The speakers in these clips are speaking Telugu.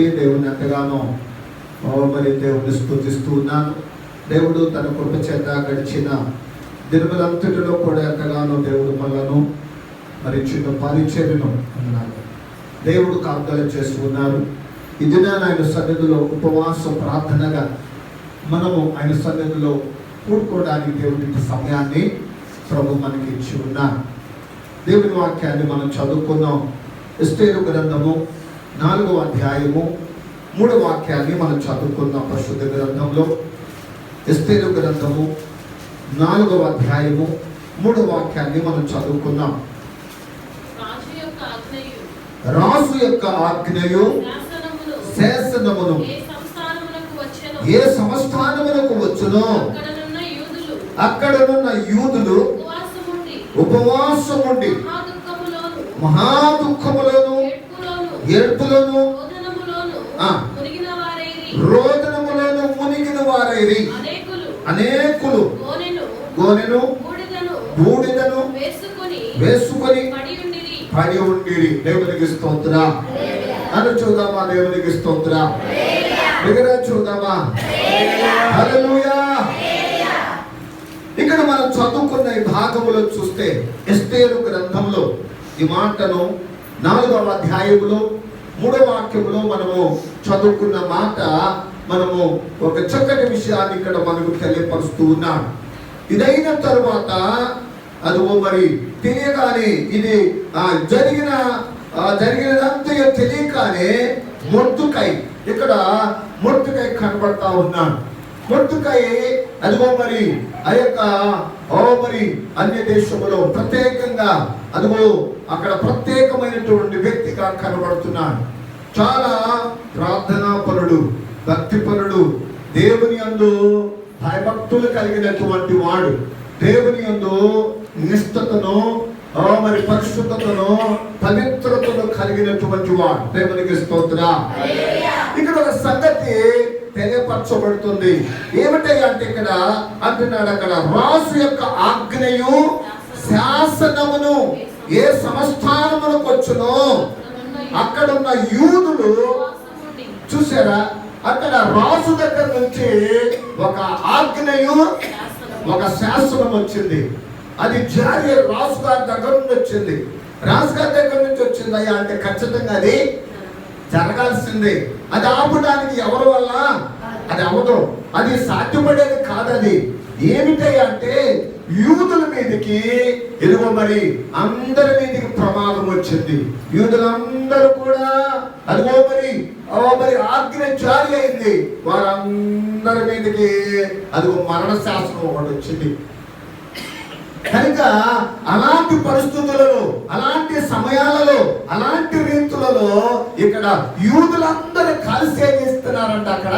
దేవుని ఎంతగానో మరి దేవుని స్థుతిస్తూ ఉన్నాను. దేవుడు తన కృప చేత గడిచిన దినములంతటిలో కూడా ఎంతగానో దేవుడు మనలను మరి చిన్న పరిచర్యను అన్నాడు. దేవుడు కాపుదల చేస్తున్నారు ఇది ఆయన సన్నిధిలో ఉపవాస ప్రార్థనగా మనము ఆయన సన్నిధిలో కూడుకోవడానికి దేవుడి సమయాన్ని ప్రభు మనకి ఇచ్చి ఉన్నారు. దేవుని వాక్యాన్ని మనం చదువుకున్నాం ఎస్తేరు గ్రంథము నాలుగవ అధ్యాయము మూడవ వాక్యాన్ని మనం చదువుకున్నాం పరిశుద్ధ గ్రంథంలో. ఎస్తేరు గ్రంథము నాలుగవ అధ్యాయము మూడవ వాక్యాన్ని మనం చదువుకున్నాం రాజు యొక్క ఆజ్ఞయు. శాసనమును. ఏ సంస్థానములకు వచ్చెనో? ఏ సంస్థానములకు వచ్చునో? అక్కడనున్న యూదులు. ఉపవాసముండి. మహాదుఃఖములోను మహా దుఃఖములను. ఏడ్పులోను? రోదనములోను. మునిగిన వారైరి అనేకులు గోనెను బూడిదను వేసుకొని పడి ఉండిరి. దేవునికి స్తోత్ర. అని చూద్దామా దేవునికి స్తోత్ర? దగ్గర చూద్దామా? హల్లెలూయా. ఇక్కడ మనం చదువుకున్న ఈ భాగములో చూస్తే ఎస్తేరు గ్రంథంలో ఈ మాటను నాలుగవ అధ్యాయములో మూడవ వాక్యంలో మనము చదువుకున్న మాట మనము ఒక చక్కటి విషయాన్ని ఇక్కడ మనకు తెలియపరుస్తూ ఉన్నాం ఇదైన తరువాత అదిగో మరి తెలియగానే ఇది జరిగిన జరిగినదంతా తెలియగానే మొట్టుకై ఇక్కడ మొట్టుకై కనబడతా ఉన్నాడు. మొట్టుకై అదిగో మరి ఆ యొక్క ఓ మరి అన్య దేశములో ప్రత్యేకంగా అదిగో అక్కడ ప్రత్యేకమైనటువంటి వ్యక్తిగా కనబడుతున్నాడు. చాలా ప్రార్థనాపరుడు భక్తిపరుడు దేవుని యందు భయభక్తులు కలిగినటువంటి వాడు. దేవుని యందు నిష్ఠతను మరి పరిశుద్ధతను పవిత్రతను కలిగినటువంటి వాడు. దేవునికి స్తోత్ర. ఇక్కడ ఒక సంగతి తెలియపరచబడుతుంది. ఏమిటి అంటే ఇక్కడ అంటున్నాడు అక్కడ రాజు యొక్క ఆజ్ఞయు శాసనమును ఏ సంస్థానమునకు వచ్చునో అక్కడ ఉన్న యూదులు చూసారా? అక్కడ రాజు దగ్గర నుంచి ఒక ఆజ్ఞయు ఒక శాసనం వచ్చింది. అది జారీ రాజు గారి దగ్గర నుండి వచ్చింది. రాజు గారి దగ్గర నుంచి వచ్చింది అయ్యా అంటే ఖచ్చితంగా అది జరగాల్సిందే. అది ఆపడానికి ఎవరి వల్ల? అది అవదు అది సాధ్యపడేది కాదది. ఏమిటయ్యా అంటే యూదుల మీదకి ఇదిగో మరి అందరి మీదకి ప్రమాదం వచ్చింది. యూదులందరూ కూడా అదిగో మరి మరి ఆజ్ఞ జారీ అయింది. వారందరి మీదకి అదిగో మరణ శాసనం ఒకటి వచ్చింది. కనుక అలాంటి పరిస్థితులలో అలాంటి సమయాలలో అలాంటి రీతులలో ఇక్కడ యూదులందరూ కలిసి ఏం చేస్తున్నారంట అక్కడ.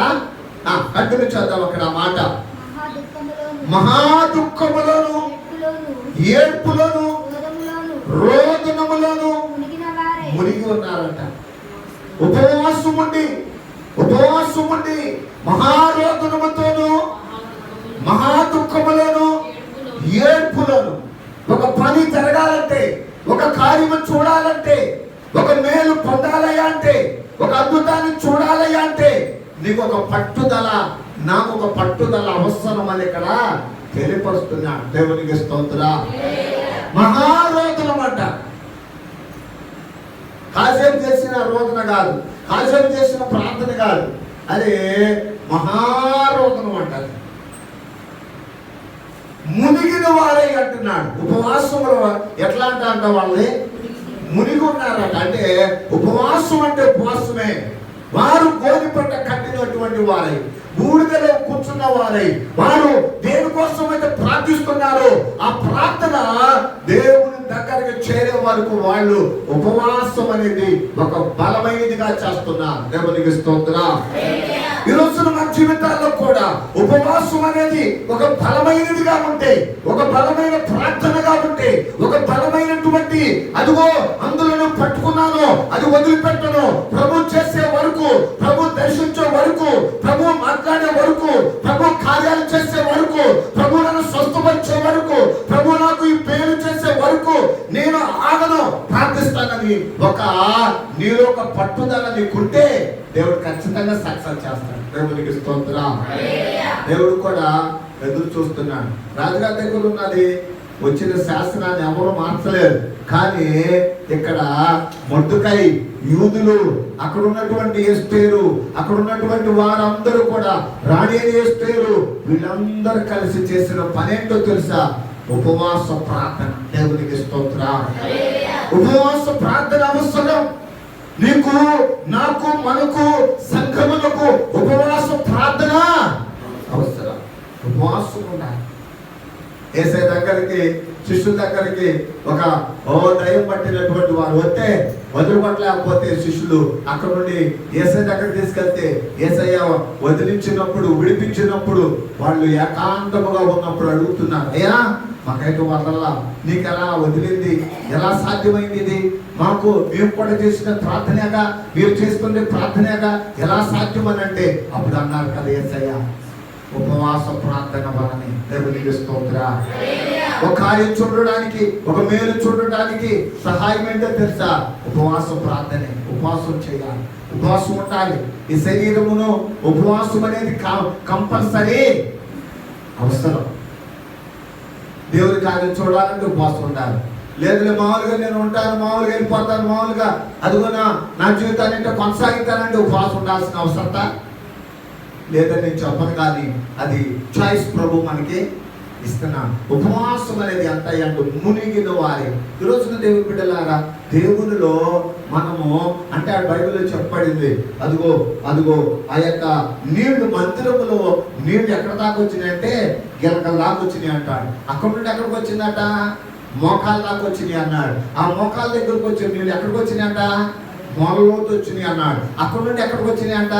కంటిన్యూ చేద్దాం అక్కడ మాట. మహాదుఃఖములోను మహా దుఃఖములను ఏడ్పులోను రోదనములను మునిగి ఉన్నారంట. ఉపవాసం ఉండి ఉపవాసం ఉండి మహారోదనముతోను మహా దుఃఖములను ఏడ్పులను ఒక పని జరగాలంటే ఒక కార్యము చూడాలంటే ఒక మేలు పొందాలయ్యా అంటే ఒక అద్భుతాన్ని చూడాలయ్యా అంటే నీకు ఒక పట్టుదల నాకు ఒక పట్టుదల అవసరం అని ఇక్కడ తెలియపరుస్తున్నా. దేవునికి స్తోత్రా. మహారోదనం అంట. కాసేపు చేసిన రోదన కాదు కాసేపు చేసిన ప్రార్థన కాదు అదే మహారోదనం అంటారు అంటున్నాడు. ఉపవాసములు ఎట్లా అంట అంట వాళ్ళని? మునిగి ఉన్నారట అంటే ఉపవాసం అంటే ఉపవాసమే. వారు గోధి పంట కట్టినటువంటి వారై. బూడిదలో కూర్చున్న వారై. వారు దేనికోసం అయితే ప్రార్థిస్తున్నారో ఆ ప్రార్థన దేవుని దగ్గరికి చేరే వరకు వాళ్ళు ఉపవాసం అనేది ఒక బలమైనదిగా చేస్తున్నారు. దేవునికి స్తోత్రం. ఈ రోజున జీవితాల్లో కూడా ఉపవాసం అనేది ఒక బలమైనదిగా ఉంటే ఒక బలమైన ప్రార్థనగా ఉంటే ఒక బలమైనటువంటి అదిగో అందులో పట్టుకున్నాను అది వదిలిపెట్టను. ప్రభు చేసే వరకు ప్రభు దర్శించే వరకు ప్రభు మాట్లాడే వరకు ప్రభు కార్యాలు చేసే వరకు ప్రభు నన్ను స్వస్థపరిచే వరకు ప్రభు నాకు ఈ పేరు చేసే వరకు నేను ఆగను. ప్రార్థిస్తానని ఒక నీలో ఒక పట్టుదల నీకుంటే దేవుడు ఖచ్చితంగా సక్సెస్ చేస్తాడు. దేవునికి స్తోత్రం. దేవుడు కూడా ఎదురు చూస్తున్నాడు. రాజుగారి దగ్గర ఉన్నది వచ్చిన శాసనాన్ని ఎవరు మార్చలేరు కానీ ఇక్కడ మొద్దుకై యూదులు అక్కడ ఉన్నటువంటి ఎస్తేరు అక్కడ ఉన్నటువంటి వారందరూ కూడా రాణి ఎస్తేరు వీళ్ళందరూ కలిసి చేసిన పనేంటో తెలుసా? ఉపవాస ప్రార్థన. దేవునికి స్తోత్ర. ఉపవాస ప్రార్థన అవసరం. నీకు నాకు మనకు సంఘములకు ఉపవాస ప్రార్థన అవసరం. ఉపవాసం ఉండాలి. ఏసై దగ్గరికి శిష్యుల దగ్గరికి ఒక ఓ దయం పట్టినటువంటి వారు వస్తే వదిలిపట్టలేకపోతే శిష్యులు అక్కడ నుండి ఏసై దగ్గర తీసుకెళ్తే ఏసయ్య వదిలించినప్పుడు విడిపించినప్పుడు వాళ్ళు ఏకాంతముగా ఉన్నప్పుడు అడుగుతున్నారు అయ్యా మాకైతే వదల్లా నీకు ఎలా వదిలింది? ఎలా సాధ్యమైంది ఇది? మాకు మేము కూడా చేసిన ప్రార్థనగా మీరు చేసుకునే ప్రార్థనగా ఎలా సాధ్యం అని అంటే అప్పుడు అన్నారు కదా ఏసయ్య ఉపవాస ప్రార్థన వలని దేవునికి స్తోత్ర. ఒక కార్యం చూడడానికి ఒక మేలు చూడడానికి సహాయం ఏంటో తెలుసా? ఉపవాసం ప్రార్థనే ఉపవాసం చేయాలి. ఉపవాసం ఉండాలి. ఈ శరీరమును ఉపవాసం అనేది కంపల్సరీ అవసరం. దేవుడికి ఆయన చూడాలంటే ఉపవాసం ఉండాలి లేదు మామూలుగా నేను ఉంటాను మామూలుగా వెళ్ళిపోతాను మామూలుగా అదిగో నా నా జీవితాన్ని అంటే కొనసాగితానంటే ఉపవాసం ఉండాల్సిన అవసరత? లేదని నేను చెప్పను కానీ అది చాయిస్ ప్రభు మనకి ఇస్తున్నాను ఉపవాసం అనేది ఎంత అంటే మునిగిన వారి. ఈరోజున దేవుని బిడ్డలారా దేవునిలో మనము అంటే ఆ బైబిల్లో చెప్పబడింది అదిగో అదిగో ఆ యొక్క నీళ్ళు మందిరములో నీళ్ళు ఎక్కడ దాకా వచ్చినాయంటే గిలకల దాకా వచ్చినాయి అంటాడు. అక్కడ నుండి ఎక్కడికి వచ్చిందట? మోకాల దాకా వచ్చినాయి అన్నాడు. ఆ మోకాల దగ్గరకు వచ్చిన నీళ్ళు ఎక్కడికి వచ్చినాయంట? మొలలోకి వచ్చినాయి అన్నాడు. అక్కడ నుండి ఎక్కడికి వచ్చినాయి అంట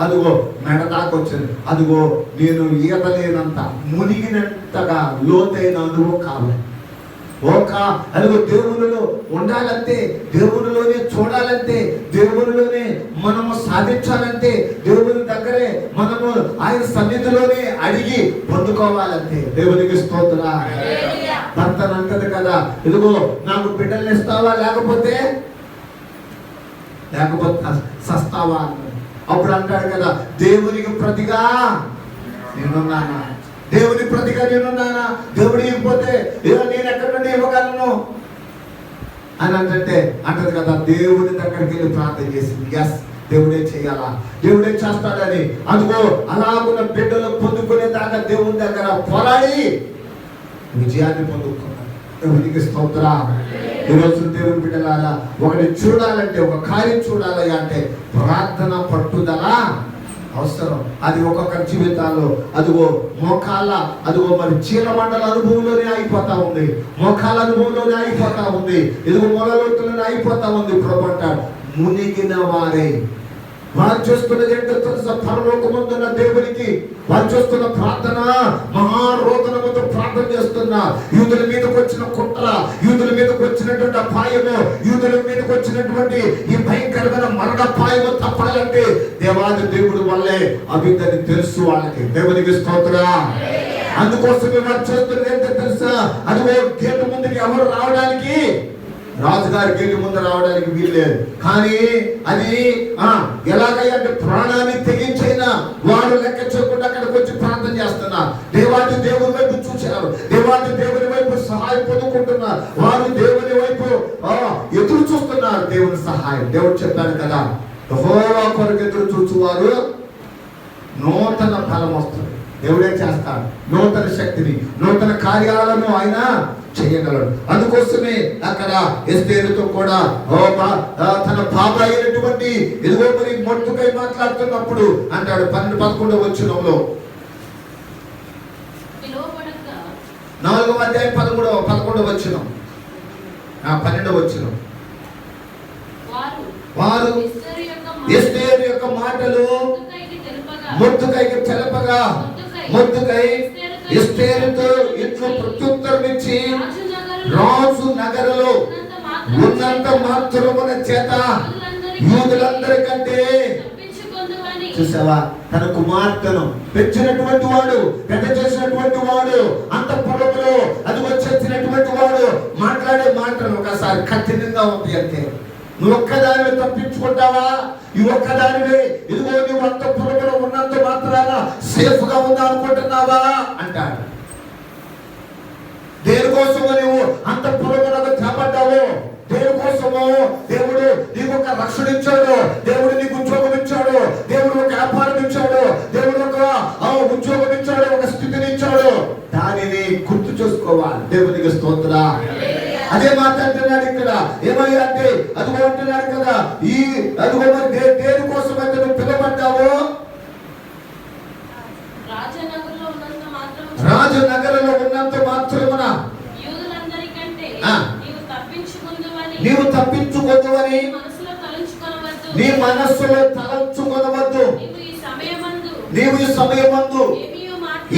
అదిగో మెడ దాకా వచ్చింది అదిగో నేను ఈత లేనంత మునిగినంతగా లోతైన అనుభవం కావాలి. ఒక అదిగో దేవునిలో ఉండాలంటే దేవునిలోనే చూడాలంటే దేవునిలోనే మనము సాధించాలంటే దేవుని దగ్గరే మనము ఆయన సన్నిధిలోనే అడిగి పొందుకోవాలంటే దేవునికి స్తోత్ర భర్త అంటది కదా. ఇదిగో నాకు బిడ్డలు ఇస్తావా? లేకపోతే లేకపోతే సస్తావా? అన్నాడు అప్పుడు అంటాడు కదా దేవునికి ప్రతిగా నేనున్నానా? దేవుని ప్రతిగా నేనున్నానా? దేవుడు ఇవ్వకపోతే ఏదో నేను ఎక్కడ నుండి ఇవ్వగలను? అని అంటే అంటది కదా దేవుని దగ్గరికి వెళ్ళి ప్రార్థన చేసింది. ఎస్ దేవుడే చేయాలా? దేవుడే చేస్తాడని. అందుకో అలాగున్న బిడ్డలు పొందుకునే దాకా దేవుని దగ్గర పోరాడి విజయాన్ని పొందుకున్నాడు దేవునికి స్తోత్ర ఈరోజు దేవుని బిడ్డలారా ఒకటి చూడాలంటే ఒక కార్యం చూడాలి అంటే ప్రార్థన పట్టుదల అవసరం. అది ఒక్కొక్క జీవితాల్లో అదిగో మోకాల అదిగో మరి చీలమండల అనుభవంలోనే అయిపోతా ఉంది. మోకాల అనుభవంలోనే అయిపోతా ఉంది. ఇదిగో మొలలోతులోనే అయిపోతా ఉంది. ప్రభు అంటాడు మునిగిన వారే. వారు చేస్తున్నది ఏంటో తెలుసా? పరలోకముందున్న దేవునికి వారు చేస్తున్న ప్రార్థన? మహారోదనముతో ప్రార్థన చేస్తున్న. యూదుల మీదకి వచ్చిన కుట్ర యూదుల మీదకి వచ్చినటువంటి అపాయము యూదుల మీదకి వచ్చినటువంటి ఈ భయంకరమైన మరణ అపాయము తప్పాలంటే దేవాది దేవుడు వల్లే అభివృద్ధి తెలుసు వాళ్ళకి. దేవునికి స్తోత్ర. అందుకోసమే వారు చేస్తున్నది ఏంటో తెలుసా? అదిగో గేటు ముందుకి ఎవరు రావడానికి రాజుగారి గేటు ముందు రావడానికి వీల్లేదు. కానీ అది ఆ ప్రాణాన్ని తెగించైనా వాడు లెక్క చేయకుండా అక్కడికి వచ్చి ప్రార్థన చేస్తున్నారు దేవాది దేవుని వైపు చూశారు. దేవాది దేవుని వైపు సహాయం పొందుకుంటున్నారు వారు దేవుని వైపు ఆ, ఎదురు చూస్తున్నారు దేవుని సహాయం. దేవుడు చెప్పాను కదా యెహోవా కొరకు ఎదురు చూచువారు నూతన ఫలం వస్తుంది. దేవుడే చేస్తాడు? నూతన శక్తిని నూతన కార్యాలను ఆయన చేయగలడు. అందుకోసమే అక్కడ ఎస్తేరుతో కూడా తన పాప అయినటువంటి ఇదిగో మరి మొట్టుకై మాట్లాడుతున్నప్పుడు అంటాడు పన్నెండు పదకొండవ వచ్చినంలో నాలుగవ అధ్యాయం పదమూడవ పదకొండవ వచ్చినం ఆ పన్నెండవ వచ్చినం వారు ఎస్తేరు యొక్క మాటలు మొర్దెకైకి తెలుపగా మొట్టుకైకి ఎస్తేరుతో ఇట్లు ప్రత్యుత్తరం ఇచ్చి రాజు నగరలో ఉన్నంత మాత్రమున చేత యూదులందరికంటే తప్పించుకొందువని చూసావా? తన కుమార్తెను పెంచినటువంటి వాడు పెద్ద చేసినటువంటి వాడు అంత పొలంలో అది వచ్చేసినటువంటి వాడు మాట్లాడే మాటలు ఒకసారి కఠినంగా ఉంది అంతే నువ్వు ఒక్కదానివే తప్పించుకుంటావా? ఈ ఒక్కదానివే. ఇదిగో నువ్వు అంత పొలంలో మాత్రాన సేఫ్గా ఉందా అనుకుంటున్నావా అంటాడు. దేనికోసమో నువ్వు అంత పురుగులకు చేపడ్డావు దేనికోసమో దేవుడు నీకు ఒక రక్షణ ఇచ్చాడు దేవుడు నీకు ఉద్యోగం ఇచ్చాడు దేవుడు ఒక వ్యాపారం ఇచ్చాడు దేవుడు ఒక ఉద్యోగం ఇచ్చాడు ఒక స్థితిని ఇచ్చాడు దానిని గుర్తు చేసుకోవాలి. దేవునికి స్తోత్ర. అదే మాట్లాడుతున్నాడు ఇక్కడ. ఏమయ్యా అంటే అదిగో అంటున్నాడు కదా ఈ అదిగో మరి దే- దేనికోసం అయితే నువ్వు పిలబడ్డావో రాజనగర్లో ఉన్నంత మాత్రం రాజనగరంలో ఉన్నంత మాత్రమున. నీవు తప్పించుకోవని నీ మనస్సులో తలంచుకొనవద్దు. నీవు ఈ సమయమందు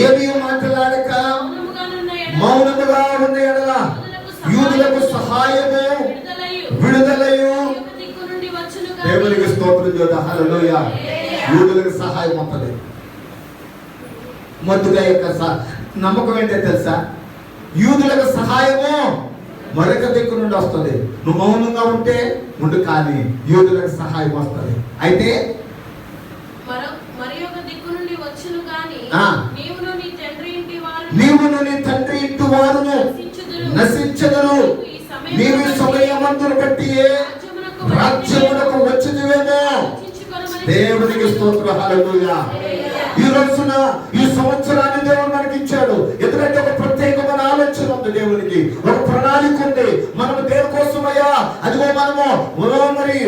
ఏమీ మాట్లాడక మౌనముగా ఉన్న ఎడల యూదులకు సహాయము విడుదలయు. దేవునికి స్తోత్రం చేద్దా. హల్లెలూయా యూదులకు సహాయం అవుతుంది మొద్దుగా యొక్క నమ్మకం ఏంటో తెలుసా? యూదులకు సహాయము మరొక దిక్కు నుండి వస్తుంది. నువ్వు మౌనంగా ఉంటే ఉండు కానీ యూదులకు సహాయం వస్తుంది. అయితే. నీవును నీ తండ్రి ఇంటి వారును నశించుదురు. నీవు బట్టి రాజ్యమునకు రాజ్యమునకు వచ్చినవేమో దేవునికి స్తోత్ర. హల్లెలూయా. ఈ రోజున ఈ సంవత్సరాన్ని దేవుడు మనకి ఇచ్చాడు. ఎందుకంటే ఒక ప్రత్యేకమైన ఆలోచన ఉంది దేవునికి. ఒక ప్రణాళిక ఉంది. మనము దేనికోసమయ్యా అదిగో మనము మరి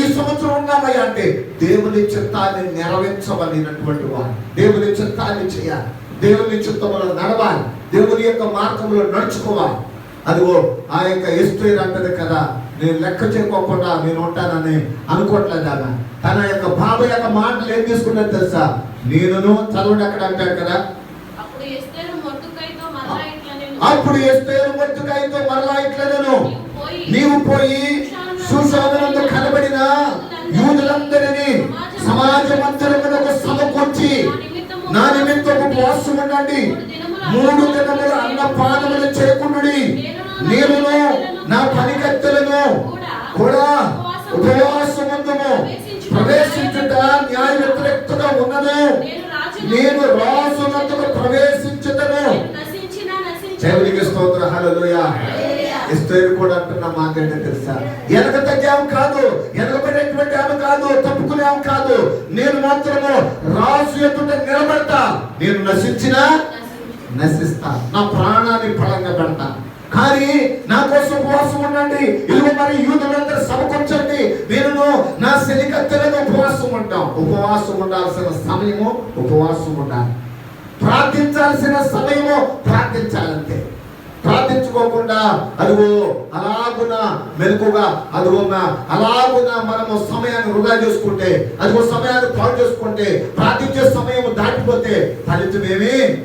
ఈ సంవత్సరం ఉన్నామయ్యా అంటే దేవుని చిత్తాన్ని నెరవేర్చవలసినటువంటి వాడు. దేవుని చిత్తాన్ని చేయాలి. దేవుని చిత్తంలో నడవాలి. దేవుని యొక్క మార్గంలో నడుచుకోవాలి. అదిగో ఆ యొక్క ఎస్టేర్ అంటది కదా. నేను లెక్క చేయకోకుండా నేను ఉంటానని అనుకోవట్లేదు ఆమె తన యొక్క బాబు యొక్క మాటలు ఏం తీసుకున్నది తెలుసా? నేనును చదవండి అక్కడ అంటాడు కదా. అప్పుడు ఎస్తేరు మరలా ఇట్లా నేను మొత్తుకాయతో మరలా ఇట్లనను నీవు పోయి సుశానందు కనబడిన యూదులందరినీ సమాజ మందిరమునకు సమకూర్చి నా నిమిత్తము ఉపవాసం ఉండండి మూడు దినములు అన్న పానములు చేయకుండుడి నేనును నా పనికత్తెలను కూడా ఉపవాసముందుము. ప్రవేశించుట న్యాయ వ్యతిరేక్తగా ఉన్నది నేను రాజు రాసునందుకు ప్రవేశించుటను. దేవునికి స్తోత్ర. హల్లెలూయా. ఇస్రాయేల్ కూడా అంటున్న మాట ఏంటో తెలుసా? వెనక తగ్గాము కాదు. వెనకబడేటువంటి ఆమె కాదు. తప్పుకునేం కాదు. నేను మాత్రము రాజు ఎదుట నిలబడతా. నేను నశించినా నశిస్తా. నా ప్రాణాన్ని ఫలంగా పెడతా. కానీ నా కోసం ఉపవాసం ఉండండి. ఇదిగో మరి యూదులందరూ సమకూర్చండి. నేను నా శనికత్తెలను ఉపవాసం ఉంటాం. ఉపవాసం ఉండాల్సిన సమయము ఉపవాసం ఉండాలి. ప్రార్థించాల్సిన సమయము ప్రార్థించాలంతే. ప్రార్థించుకోకుండా అదిగో అలాగున మెలకుగా అదిగో అలాగున మనము సమయాన్ని వృధా చేసుకుంటే అదిగో సమయాన్ని పాడు చేసుకుంటే ప్రార్థించే సమయం దాటిపోతే ఫలితమేమి?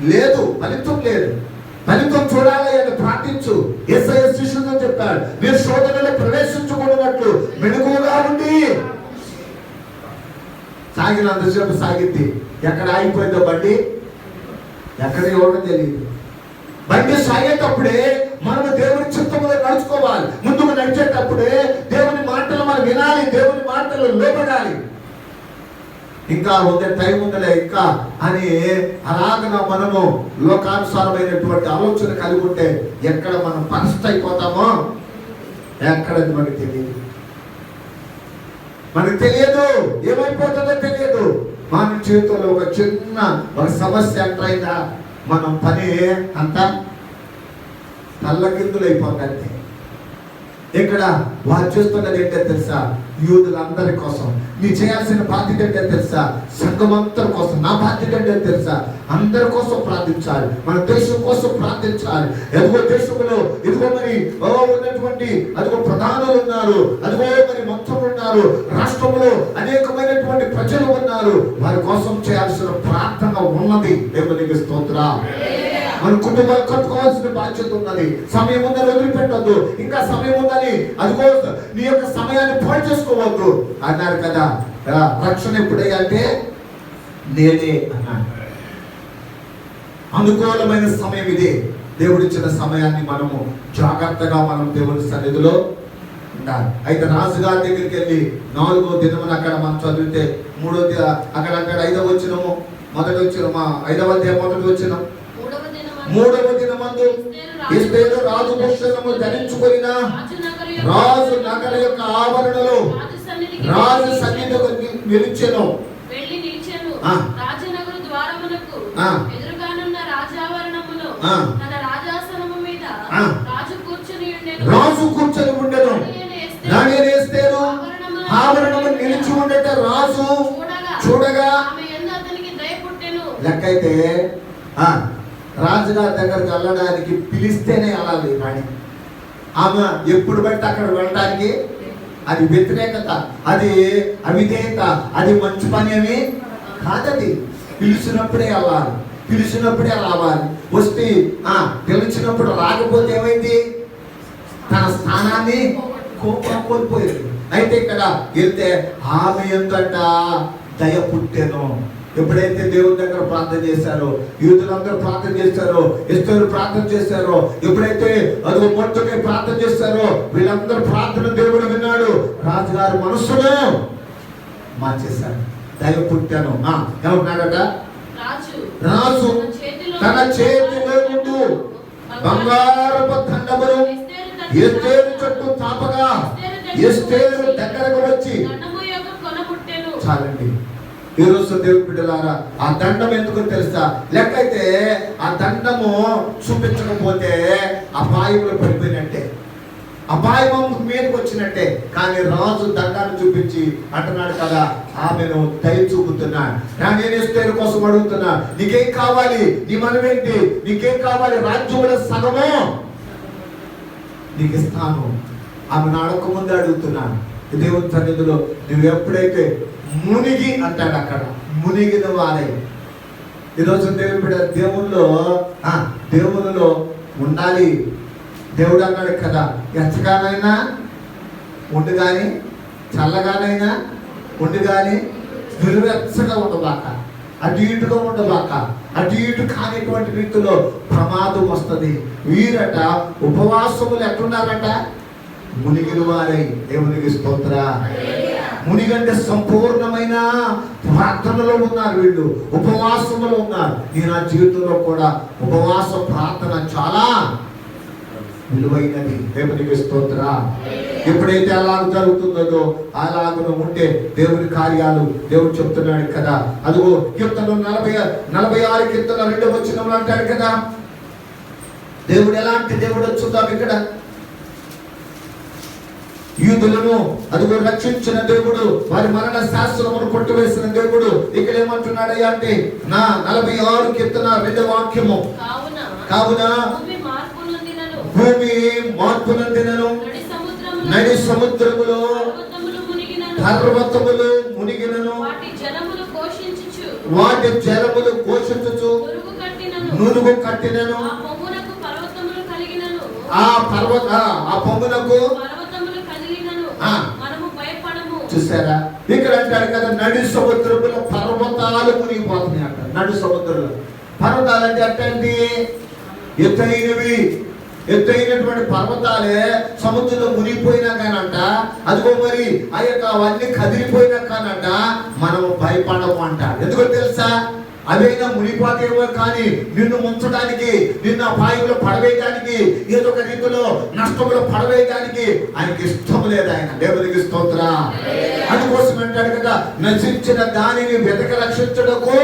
లేదు ఫలితం లేదు. ఫలితం చూడాలి అని ప్రార్థించు. ఎస్ఐ శిష్యులతో చెప్పాడు మీరు శోధనలో ప్రవేశించకూడనట్లు మెలకుగా ఉండి. సాగినంతసేపు సాగింది. ఎక్కడ ఆగిపోయిందో బండి? ఎక్కడ ఇవ్వడం తెలియదు. బండి సాగేటప్పుడే మనం దేవుని చిత్తంలో నడుచుకోవాలి. ముందుకు నడిచేటప్పుడే దేవుని మాటలు మనం వినాలి దేవుని మాటలు లోపడాలి ఇంకా ఉందే టైం ఉండలే ఇంకా అని అలాగన మనము లోకానుసారమైనటువంటి ఆలోచన కలిగి ఉంటే ఎక్కడ మనం ఫస్ట్ అయిపోతామో ఎక్కడది మనకి తెలియదు. మనకు తెలియదు. ఏమైపోతుందో తెలియదు. మన చేతుల్లో ఒక చిన్న ఒక సమస్య ఎంటర్ అయిందా మనం పని అంతా తల్లకిందులు అయిపోతుంది ఇక్కడ వారు చూస్తున్నది ఏంటో తెలుసా? యూదులందరి కోసం. నీ చేయాల్సిన బాధ్యత ఏంటో తెలుసా? సంఘమంతరి కోసం. నా బాధ్యత ఏంటో తెలుసా? అందరి కోసం ప్రార్థించాలి. మన దేశం కోసం ప్రార్థించాలి. ఎదుగో దేశంలో ఎదుగో మరి ఉన్నటువంటి అదిగో ప్రధానులు ఉన్నారు. అదిగో మరి మొత్తం ఉన్నారు. రాష్ట్రంలో అనేకమైనటువంటి ప్రజలు ఉన్నారు. వారి కోసం చేయాల్సిన ప్రార్థన ఉన్నది. దేవునికి స్తోత్ర. మన కుటుంబాలు కట్టుకోవాల్సిన బాధ్యత ఉన్నది. సమయం ఉందని వదిలిపెట్టద్దు. ఇంకా సమయం ఉందని అదిగో నీ యొక్క సమయాన్ని పాడు చేసుకోవద్దు. అన్నారు కదా. రక్షణ ఎప్పుడయ్యా అంటే? నేనే అన్నాడు. అనుకూలమైన సమయం ఇది. దేవుడిచ్చిన సమయాన్ని మనము జాగ్రత్తగా మనం దేవుని సన్నిధిలో అంటారు అయితే రాజుగారి దగ్గరికి వెళ్ళి నాలుగో దినమున అక్కడ మనం చదివితే మూడో అక్కడ అక్కడ ఐదవ వచ్చినము మొదటి వచ్చిన మా ఐదవ అధ్యాయం మొదటి వచ్చినాం మూడవ దినమందు ఇస్తేరు రాజు భూషణము ధరించుకొనిన రాజు నగరు యొక్క- ఆవరణలో రాజు సన్నిధికి నిలిచెను. రాజనగరు ద్వారమునకు. ఎదురుగానున్న. తన రాజాసనము మీద. రాజు కూర్చుని ఉండెను రాజు కూర్చొని ఉండెను దాని వేస్తేను ఆవరణము నిలిచి ఉండట రాజు చూడగా లెక్కైతే ఆ, రాజుగారి దగ్గరికి వెళ్ళడానికి పిలిస్తేనే వెళ్ళాలి రాణి ఆమె ఎప్పుడు బట్టి అక్కడ వెళ్ళడానికి అది వ్యతిరేకత అది అవిధేయత అది మంచి పని అని కాదది. పిలిచినప్పుడే వెళ్ళాలి పిలిచినప్పుడే రావాలి. వస్తే ఆ పిలిచినప్పుడు రాకపోతే ఏమైంది? తన స్థానాన్ని కోపం కోల్పోయింది. అయితే ఇక్కడ వెళ్తే ఆమె ఎంతట దయ పుట్టేను. ఎప్పుడైతే దేవుని దగ్గర ప్రార్థన చేశారో యూదులందరూ ప్రార్థన చేశారో ఇస్తారు ప్రార్థన చేశారో ఎప్పుడైతే అది మొట్టకే ప్రార్థన చేశారో వీళ్ళందరూ ప్రార్థన దేవుడు విన్నాడు. రాజుగారి మనస్సును మార్చేశాడు దయ పుట్టాను. ఏమంటున్నాడట రాజు. రాజు తన చేతిలో నుండు బంగారపు దండమును ఎస్తేరు చుట్టూ తాపగా ఎస్తేరు దగ్గరకు వచ్చి దండము యొక్క కొన పుట్టెను చాలండి ఈరోజు రోజు బిడ్డలారా ఆ దండం ఎందుకు తెలుసా? లెక్కైతే ఆ దండము చూపించకపోతే అపాయంలో పడిపోయినట్టే. అపాయం మీదకి వచ్చినట్టే. కానీ రాజు దండాన్ని చూపించి అంటున్నాడు కదా ఆమెను దయ నా నేను ఇస్తే కోసం అడుగుతున్నా. నీకేం కావాలి? నీ మనమేంటి నీకేం కావాలి? రాజ్యంలో సగము నీకు ఇస్తాను. ఆమె నాడక ముందు అడుగుతున్నాను దేవుని సన్నిధిలో నువ్వు ఎప్పుడైతే మునిగి అంటాడు అక్కడ. మునిగిన వారే. ఈరోజు దేవుడు బిడ్డ దేవుల్లో ఆ, దేవునిలో ఉండాలి. దేవుడు అన్నాడు కదా ఎచ్చగానైనా ఉండు కానీ చల్లగానైనా ఉండు కానీ నిలువెచ్చగా ఉండబాక అటు ఇటుగా ఉండబాక అటు ఇటు కానిటువంటి రీతిలో ప్రమాదం వస్తుంది. వీరట ఉపవాసములు ఎట్టున్నారట మునిగిన వారై. దేవునికి స్తోత్ర. మునిగంటే సంపూర్ణమైన ప్రార్థనలో ఉన్నారు వీళ్ళు ఉపవాసములో ఉన్నారు. నేను నా జీవితంలో కూడా ఉపవాస ప్రార్థన చాలా విలువైనది. దేవునికి స్తోత్ర. ఎప్పుడైతే అలా జరుగుతుందో అలాగను ఉంటే దేవుని కార్యాలు దేవుడు చెప్తున్నాడు కదా. అదిగో కీర్తన నలభై నలభై ఆరు కీర్తన రెండవ వచ్చిన అంటాడు కదా. దేవుడు ఎలాంటి దేవుడు చూద్దాం ఇక్కడ? యూదులను అదిగో రక్షించిన దేవుడు వారి మరణ శాస్త్రమును కొట్టివేసిన దేవుడు. ఇక్కడ ఏమంటున్నాడయ్యా అంటే నా నలభై ఆరు కీర్తన రెండవ వాక్యము. కావున భూమి మార్పు నొందినను. నడి సముద్రములు పర్వతములు మునిగినను. వాటి జలములు పోషించుచు. నురుగు కట్టినను. ఆ పర్వత ఆ పొంగునకు పర్వతములు కలిగినను ఆ. మనము భయపడము చూసారా? ఇక్కడ అంటాడు కదా నడి సముద్రములో పర్వతాలు మునిగిపోతున్నాయి అంట నడు సముద్రంలో. పర్వతాలు అంటే అట్టండి ఎత్తైనవి. ఎత్తైనటువంటి పర్వతాలే సముద్రంలో మునిగిపోయినా కానంట అదిగో మరి ఆ యొక్క అవన్నీ కదిలిపోయినా కానంట మనము భయపడము అంట ఎందుకో తెలుసా? అవైనా మునిగిపోతేమో కానీ నిన్ను ముంచడానికి నిన్ను అపాయంలో పడవేయడానికి ఏదో ఒక రీతిలో నష్టంలో పడవేయడానికి ఆయనకి ఇష్టం లేదు ఆయన. దేవునికి స్తోత్ర. అందుకోసం అంటాడు కదా నశించిన దానిని వెతక రక్షించడకు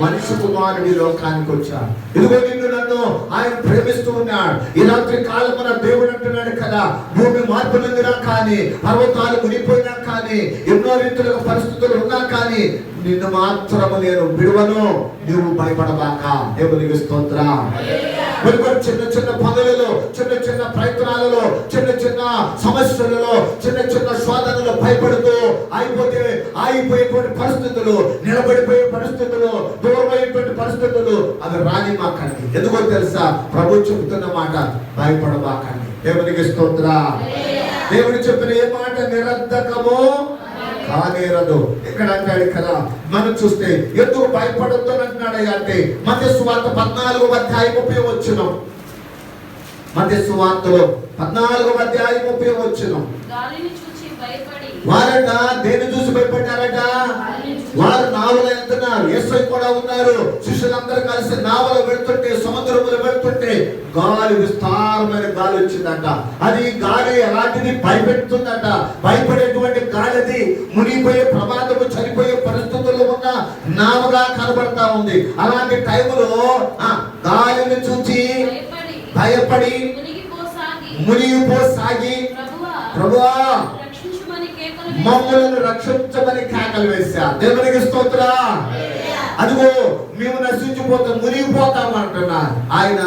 మనిషి కుమారుడి లోకానికి వచ్చాడు. ఇదిగో నిన్ను నన్ను ఆయన ప్రేమిస్తూ ఉన్నాడు. ఈ రాత్రి కాలమున దేవుడు అంటున్నాడు కదా భూమి మార్పు నందినా కానీ పర్వతాలు మునిపోయినా కానీ ఎన్నో రీతుల పరిస్థితులు ఉన్నా కానీ నిన్ను మాత్రము నేను విడువను. నువ్వు భయపడబాక. దేవునికి స్తోత్ర. మరి చిన్న చిన్న పనులలో చిన్న చిన్న ప్రయత్నాలలో చిన్న చిన్న సమస్యలలో చిన్న చిన్న శోధనలో భయపడుతూ అయిపోతే ఆగిపోయేటువంటి పరిస్థితులు నిలబడిపోయే పరిస్థితులు దూరమైనటువంటి పరిస్థితులు అవి రాని మాకండి ఎందుకో తెలుసా? ప్రభు చెబుతున్న మాట భయపడబాకండి. దేవునికి స్తోత్ర. దేవుడు చెప్పిన ఏ మాట నిరర్ధకమో కానేరదు ఎక్కడ అంటాడు కదా? మనం చూస్తే ఎందుకు భయపడద్దు అని అంటున్నాడు అంటే మధ్య సువార్త పద్నాలుగు అధ్యాయం ముప్పై వచ్చినాం మధ్య సువార్తలో పద్నాలుగు అధ్యాయం ముప్పై వారట దేని చూసి భయపడ్డారట? వారు నావలో వెళ్తున్నారు ఎస్ఐ కూడా ఉన్నారు. శిష్యులందరూ కలిసి నావలో వెళ్తుంటే సముద్రములో వెళ్తుంటే గాలి విస్తారమైన గాలి వచ్చిందట. అది గాలి ఎలాంటిది? భయపెడుతుందట. భయపడేటువంటి గాలి అది మునిగిపోయే ప్రమాదము చనిపోయే పరిస్థితుల్లో ఉన్న నావగా కనబడతా ఉంది. అలాంటి టైంలో ఆ గాలిని చూచి భయపడి మునిగిపోసాగి ప్రభువా ప్రభువా రక్షించుమని కేకలు వేసి, మమ్మల్ని రక్షించమని కేకలు వేశా దేవునికి స్తోత్రా అదిగో మేము నశించిపోతాం మునిగిపోతాం అంటున్నారు. ఆయన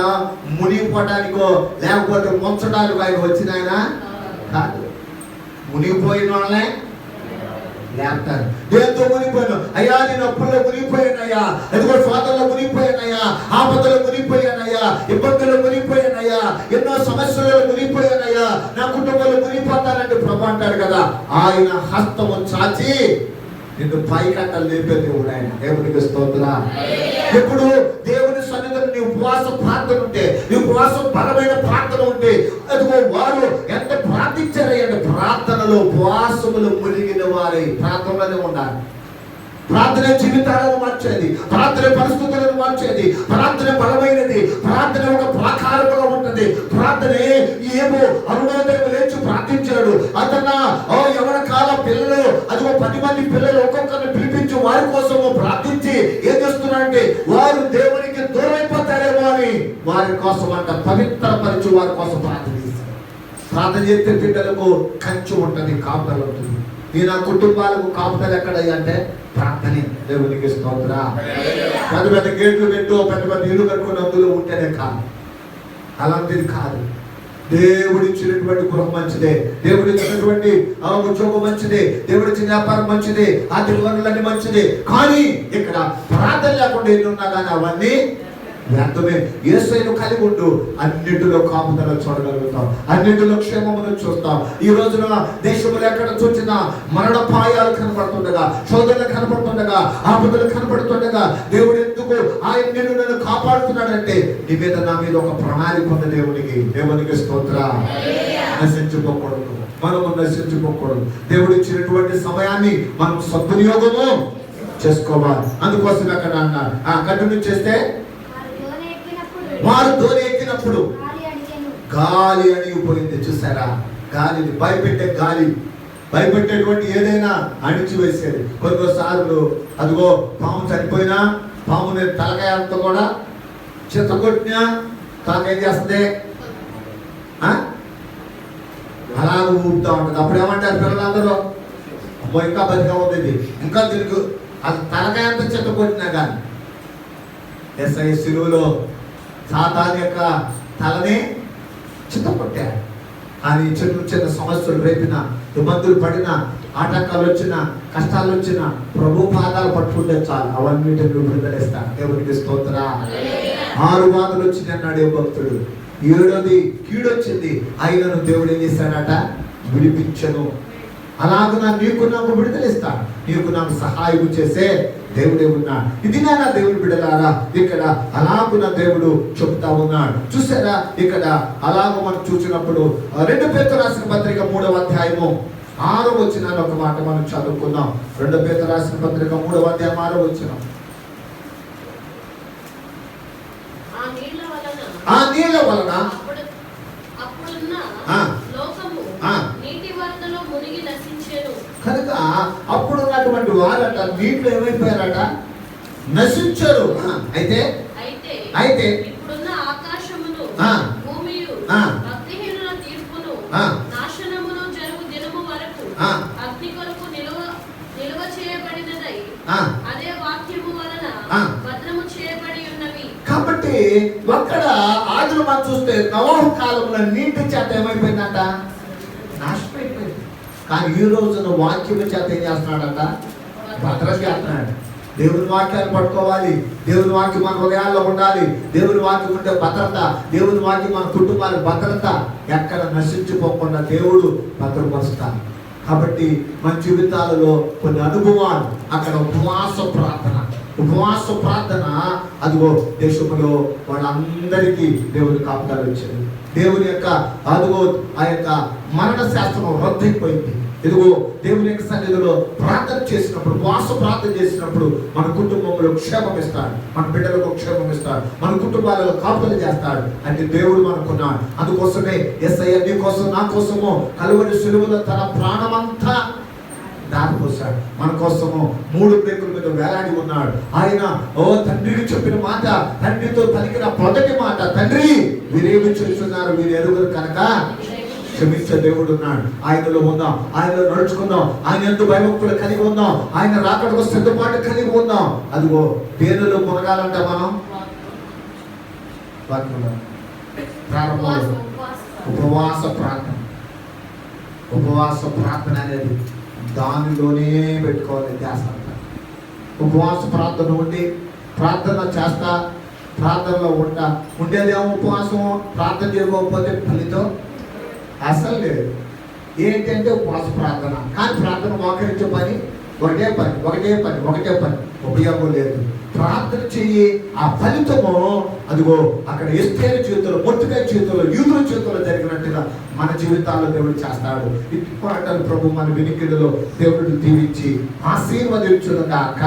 మునిగిపోవడానికో లేకపోతే ముంచడానికి ఆయన వచ్చిన ఆయన కాదు. మునిగిపోయిన వాళ్ళనే లేపుతారు దేంతో మునిగిపోయాను? అయ్యా నేను అప్పుల్లో మునిగిపోయానయ్యా. ఎందుకో స్వాతంలో మునిగిపోయానయ్యా. ఆపదలో మునిగిపోయానయ్యా. ఇబ్బందులు మునిగిపోయానయ్యా. ఎన్నో సమస్యలలో మునిగిపోయానయ్యా. నా కుటుంబంలో మునిగిపోతానంటే ప్రభు అంటారు కదా. ఆయన హస్తము చాచి నిన్ను పైకట్టలు లేపే దేవుడు ఆయన. దేవునికి స్తోత్ర. ఇప్పుడు దేవుని సన్నిధిలో నీ ఉపవాస ప్రార్థన ఉంటే నీ ఉపవాసం బలమైన ప్రార్థన ఉంటే అదిగో వారు ఎంత ప్రార్థించారయ్యండి ప్రార్థనలో ఉపవాసములు మునిగిన వారై ప్రార్థనలోనే ఉండాలి ప్రార్థన జీవితాలను మార్చేది ప్రార్థన పరిస్థితులను మార్చేది ప్రార్థన బలమైనది ప్రార్థన ఒక ప్రాకారంలో ఉంటుంది ప్రార్థనే ఏమో అరుణోదయం లేచి పది మంది పిల్లలు ఒక్కొక్కరిని పిలిపించి వారి కోసము ప్రార్థించి ఏం చేస్తున్నారంటే వారు దేవునికి దూరైపోతారేమో అని వారి కోసం అంట పవిత్రపరిచి వారి కోసం ప్రార్థన చేశారు. ప్రార్థన చేస్తే బిడ్డలకు కంచు ఉంటుంది కాపుదల ఉంటుంది. ఈ నా కుటుంబాలకు కాపుదలు ఎక్కడయ్యా అంటే ప్రార్థనే. దేవునికి స్తోత్ర. పెద్ద పెద్ద గేట్లు పెట్టు పెద్ద పెద్ద ఇల్లు కట్టుకుని అందులో ఉంటేనే కాదు. అలాంటిది కాదు. దేవుడు ఇచ్చినటువంటి గృహం మంచిదే. దేవుడు ఇచ్చినటువంటి ఆ ఉద్యోగం మంచిదే. దేవుడు ఇచ్చిన వ్యాపారం మంచిదే. ఆర్థిక వనరులన్నీ మంచిదే. కానీ ఇక్కడ ప్రార్థన లేకుండా ఎన్ని ఉన్నా కానీ అవన్నీ వ్యర్థమే ఏసైను కలిగి ఉండు అన్నిటిలో కాపుదల చూడగలుగుతాం. అన్నిటిలో క్షేమమును చూస్తాం. ఈ రోజున దేశంలో ఎక్కడ చూసినా మరణపాయాలు కనపడుతుండగా శోధనలు కనపడుతుండగా ఆపదలు కనపడుతుండగా దేవుడు ఎందుకు ఆయన నిన్ను నన్ను కాపాడుతున్నాడంటే నీ మీద నా మీద ఒక ప్రణాళిక ఉంది దేవునికి. దేవునికి స్తోత్ర. నశించుకోకూడదు మనము నశించుకోకూడదు దేవుడు ఇచ్చినటువంటి సమయాన్ని మనం సద్వినియోగము చేసుకోవాలి. అందుకోసం అక్కడ అన్నారు ఆ కంటిన్యూ చేస్తే వారు దోని ఎక్కినప్పుడు గాలి గాలి అణిగిపోయింది చూసారా గాలిని భయపెట్టే గాలి. భయపెట్టేటువంటి ఏదైనా అణిచివేసేది. కొన్నిసార్లు అదిగో పాము చనిపోయినా పాము మీద తలకాయ అంతా కూడా చిత్త కొట్టినా తలకాయ చేస్తుంది? ఆ? అలాగ ఊపుతా ఉంటుంది. అప్పుడు ఏమంటారు పిల్లలందరూ? అమ్మో ఇంకా బతిగా ఉంది ఇంకా దీనికి అది తలకాయ అంతా చెత్త కొట్టినా కానీ. ఎస్ఐ సిలువలో సాతాన్ యొక్క తలనే చిత్తపట్టారు అని చిన్న చిన్న సమస్యలు రేపిన ఇబ్బందులు పడిన ఆటంకాలు వచ్చిన కష్టాలు వచ్చిన ప్రభు పాదాలు పట్టుకుంటే చాలు. అవన్నీ విడుదలేస్తాను దేవునికి స్తోత్ర. ఆరు బాధలు వచ్చింది అన్నాడు భక్తుడు ఏడోది కీడొచ్చింది అయినను దేవుడు ఏం చేశాడట? విడిపించను. అలాగున నీకు నాకు విడుదలిస్తా. నీకు నాకు సహాయం చేసే దేవుడే ఉన్నాడు ఇది నా దేవుని బిడలారా? ఇక్కడ అలాగున దేవుడు చెప్తా ఉన్నాడు. చూసారా ఇక్కడ అలాగ మనం చూసినప్పుడు రెండు పేరు రాసిన పత్రిక మూడవ అధ్యాయము ఆరో వచ్చిన ఒక మాట మనం చదువుకుందాం. రెండు పేరు రాసిన పత్రిక మూడవ అధ్యాయం ఆరో వచ్చిన ఆ నీళ్ళ వలన కనుక అప్పుడు ఉన్నటువంటి వారట నీటిలో ఏమైపోయారట? నశించారు. అయితే? అయితే కాబట్టి అక్కడ ఆదులు మనం చూస్తే నవాహు కాలంలో నీటి చేత ఏమైపోయిందంట? కానీ ఈ రోజున వాక్యము చేత ఏం చేస్తున్నాడంట? భద్ర చేస్తున్నాడు. దేవుని వాక్యాన్ని పట్టుకోవాలి. దేవుని వాక్యం మన హృదయాల్లో ఉండాలి. దేవుని వాక్యం ఉంటే భద్రత. దేవుని వాక్యం మన కుటుంబానికి భద్రత. ఎక్కడ నశించిపోకుండా దేవుడు భద్రపరుస్తాడు. కాబట్టి మన జీవితాలలో కొన్ని అనుభవాలు అక్కడ ఉపవాస ప్రార్థన. ఉపవాస ప్రార్థన అదిగో దేశంలో వాళ్ళందరికీ దేవుని కాపుదాలు వచ్చాయి దేవుని యొక్క అదిగో ఆ యొక్క మరణ శాస్త్రం రద్దయిపోయింది ఇదిగో దేవుని యొక్క సన్నిధిలో ప్రార్థన చేసినప్పుడు వాస ప్రార్థన చేసినప్పుడు మన కుటుంబంలో క్షేమం ఇస్తాడు మన బిడ్డలకు క్షేమం ఇస్తాడు మన కుటుంబాలలో కాపులు చేస్తాడు. అంటే దేవుడు మనకున్నాడు. అందుకోసమే ఎస్ఐ నీ కోసం నా కోసము కలువని సులువులో తన ప్రాణమంతా దారిపోసాడు మన కోసము మూడు బ్రేకుల మీద వేలాడి ఉన్నాడు. ఆయన ఓ తండ్రికి చెప్పిన మాట తండ్రితో పలికిన మొదటి మాట తండ్రి వీరేమి చూస్తున్నారు? వీరు ఎరుగురు కనుక క్షమించే దేవుడు ఉన్నాడు. ఆయనలో ఉందాం ఆయనలో నడుచుకుందాం. ఆయన ఎందు భయభక్తులు కలిగి ఉందాం ఆయన రాకడకు సిద్ధపాటు కలిగి ఉందాం అదిగో దేనిలో మునగాలంటే మనం. ప్రారంభంలో. ఉపవాస ప్రార్థన. ఉపవాస ప్రార్థన అనేది దానిలోనే పెట్టుకోవాలి ధ్యాస ఉపవాస ప్రార్థన ఉండి ప్రార్థన చేస్తా ప్రార్థనలో ఉంటా. ఉండేదేమో ఉపవాసం ప్రార్థన చేయకపోతే ఫలితం అసలు లేదు. ఏంటంటే ఉపవాస ప్రార్థన. కానీ ప్రార్థన మోకరించే పని ఒకటే పని ఒకటే పని ఒకటే పని. ఉపయోగం లేదు. ప్రార్థన చెయ్యి ఆ ఫలితము అదిగో అక్కడ ఎస్తేల చేతుల్లో మొట్టుకాయ చేతుల్లో యూదుల చేతుల్లో జరిగినట్టుగా మన జీవితాల్లో దేవుడు చేస్తాడు. ఇటు పాటలు ప్రభు మన వినికిడిలో దేవుడు దీవించి ఆశీర్వదించును కాక